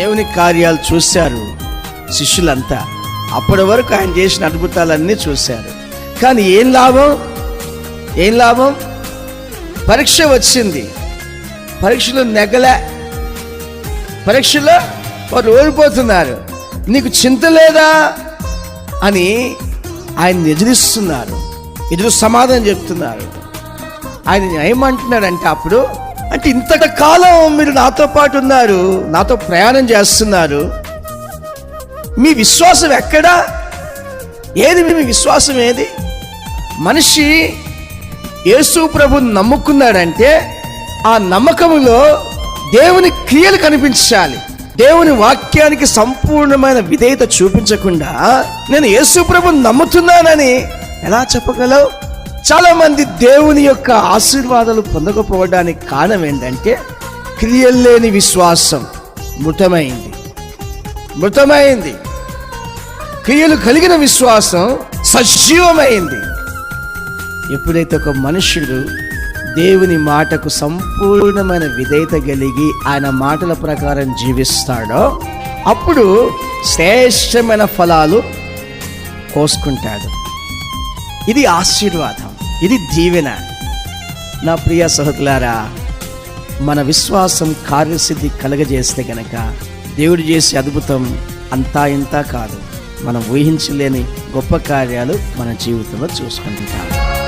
దేవుని కార్యాలు చూశారు శిష్యులంతా. అప్పటి వరకు ఆయన చేసిన అద్భుతాలన్నీ చూశారు. కానీ ఏం లాభం? ఏం లాభం? పరీక్ష వచ్చింది. పరీక్షలు నెగలే. పరీక్షలో వారు ఓడిపోతున్నారు. నీకు చింత లేదా? అని ఆయన ఎదిరిస్తున్నారు. ఎదురు సమాధానం చెప్తున్నారు. ఆయన ఏమంటున్నాడంటే అప్పుడు అంటే ఇంతట కాలం మీరు నాతో పాటు ఉన్నారు నాతో ప్రయాణం చేస్తున్నారు. మీ విశ్వాసం ఎక్కడా? ఏది మీ విశ్వాసం ఏది? మనిషి యేసు ప్రభు నమ్ముకున్నాడంటే ఆ నమ్మకములో దేవుని క్రియలు కనిపించాలి. దేవుని వాక్యానికి సంపూర్ణమైన విధేయత చూపించకుండా నేను యేసు ప్రభు నమ్ముతున్నానని ఎలా చెప్పగలవు? చాలా మంది దేవుని యొక్క ఆశీర్వాదాలు పొందకపోవడానికి కారణం ఏంటంటే క్రియల్లేని విశ్వాసం. మృతమైంది. మృతమైంది. క్రియలు కలిగిన విశ్వాసం సజీవమైంది. ఎప్పుడైతే ఒక మనుషుడు దేవుని మాటకు సంపూర్ణమైన విధేయత కలిగి ఆయన మాటల ప్రకారం జీవిస్తాడో అప్పుడు శ్రేష్టమైన ఫలాలు కోసుకుంటాడు. ఇది ఆశీర్వాదం. ఇది దీవెన. నా ప్రియ సహోదరులారా మన విశ్వాసం కార్యసిద్ధి కలగజేస్తే గనక దేవుడు చేసే అద్భుతం అంతా ఇంతా కాదు. మనం ఊహించలేని గొప్ప కార్యాలు మన జీవితంలో చూసుకుంటుంటాం.